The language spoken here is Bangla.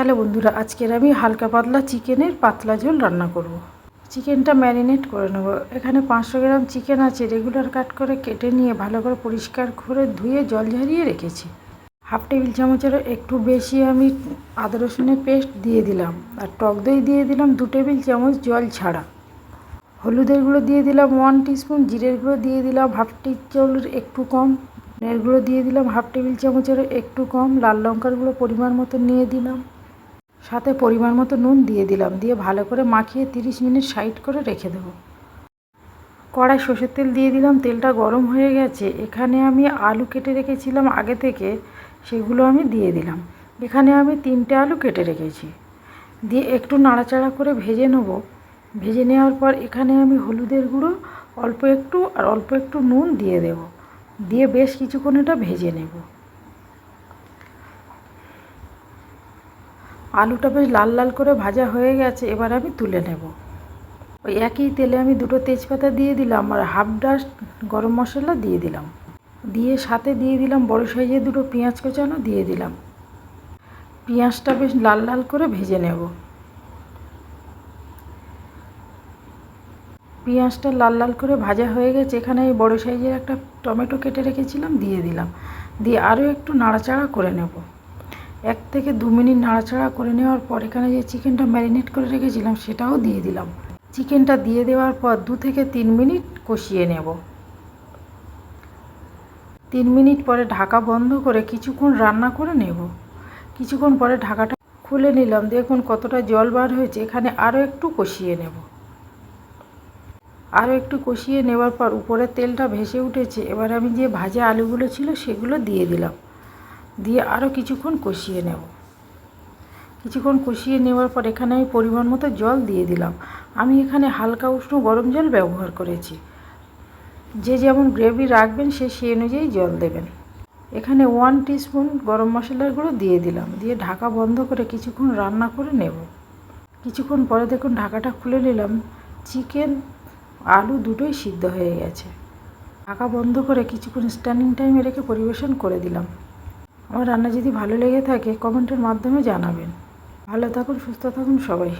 হ্যালো বন্ধুরা, আজকের আমি হালকা পাতলা চিকেনের পাতলা ঝোল রান্না করব। চিকেনটা ম্যারিনেট করে নেব। এখানে পাঁচশো গ্রাম চিকেন আছে, রেগুলার কাট করে কেটে নিয়ে ভালো করে পরিষ্কার করে ধুয়ে জল ঝরিয়ে রেখেছি। হাফ টেবিল চামচের একটু বেশি আমি আদা রসুনের পেস্ট দিয়ে দিলাম আর টক দই দিয়ে দিলাম দু টেবিল চামচ জল ছাড়া। হলুদের গুঁড়ো দিয়ে দিলাম ওয়ান টিস্পুন, জিরের গুঁড়ো দিয়ে দিলাম হাফ টি চামচের একটু কম, ধনের গুঁড়ো দিয়ে দিলাম হাফ টেবিল চামচের একটু কম, লাল লঙ্কার গুঁড়ো পরিমাণ মতো নিয়ে দিলাম। সাথে পরিমাণ মতো নুন দিয়ে দিলাম। দিয়ে ভালো করে মাখিয়ে তিরিশ মিনিট সাইড করে রেখে দেবো। কড়াই সর্ষের তেল দিয়ে দিলাম। তেলটা গরম হয়ে গেছে। এখানে আমি আলু কেটে রেখেছিলাম আগে থেকে। সেগুলো আমি দিয়ে দিলাম। এখানে আমি তিনটে আলু কেটে রেখেছি। দিয়ে একটু নাড়াচাড়া করে ভেজে নেব। ভেজে নেওয়ার পর এখানে আমি হলুদের গুঁড়ো অল্প একটু আর অল্প একটু নুন দিয়ে দেব। দিয়ে বেশ কিছুক্ষণ এটা ভেজে নেব। আলুটা বেশ লাল লাল করে ভাজা হয়ে গেছে, এবার আমি তুলে নেব। ওই একই তেলে আমি দুটো তেজপাতা দিয়ে দিলাম আর হাফ ডাস্ট গরম মশলা দিয়ে দিলাম। দিয়ে সাথে দিয়ে দিলাম বড় সাইজের দুটো পেঁয়াজ কোচানো দিয়ে দিলাম। পেঁয়াজটা বেশ লাল লাল করে ভেজে নেব। পেঁয়াজটা লাল লাল করে ভাজা হয়ে গেছে, এখানে বড়ো সাইজের একটা টমেটো কেটে রেখেছিলাম, দিয়ে দিলাম। দিয়ে আরও একটু নাড়াচাড়া করে নেব। এক থেকে দু মিনিট নাড়াচাড়া করে নেওয়ার পর এখানে যে চিকেনটা ম্যারিনেট করে রেখেছিলাম, সেটাও দিয়ে দিলাম। চিকেনটা দিয়ে দেওয়ার পর দু থেকে তিন মিনিট কষিয়ে নেব। তিন মিনিট পরে ঢাকা বন্ধ করে কিছুক্ষণ রান্না করে নেব। কিছুক্ষণ পরে ঢাকাটা খুলে নিলাম। দেখুন কতটা জল বার হয়েছে। এখানে আরও একটু কষিয়ে নেব। আরও একটু কষিয়ে নেওয়ার পর উপরে তেলটা ভেসে উঠেছে। এবার আমি যে ভাজা আলুগুলো ছিল, সেগুলো দিয়ে দিলাম। দিয়ে আরও কিছুক্ষণ কষিয়ে নেব। কিছুক্ষণ কষিয়ে নেওয়ার পর এখানে আমি পরিমাণ মতো জল দিয়ে দিলাম। আমি এখানে হালকা উষ্ণ গরম জল ব্যবহার করেছি। যে যেমন গ্রেভি রাখবেন, সে সেই অনুযায়ী জল দেবেন। এখানে ওয়ান টিস্পুন গরম মশলার গুঁড়ো দিয়ে দিলাম। দিয়ে ঢাকা বন্ধ করে কিছুক্ষণ রান্না করে নেব। কিছুক্ষণ পরে দেখুন ঢাকাটা খুলে নিলাম। চিকেন, আলু দুটোই সিদ্ধ হয়ে গেছে। ঢাকা বন্ধ করে কিছুক্ষণ স্ট্যান্ডিং টাইমে রেখে পরিবেশন করে দিলাম। আমার রান্না যদি ভালো লেগে থাকে কমেন্টের মাধ্যমে জানাবেন। ভালো থাকুন সুস্থ থাকুন সবাই।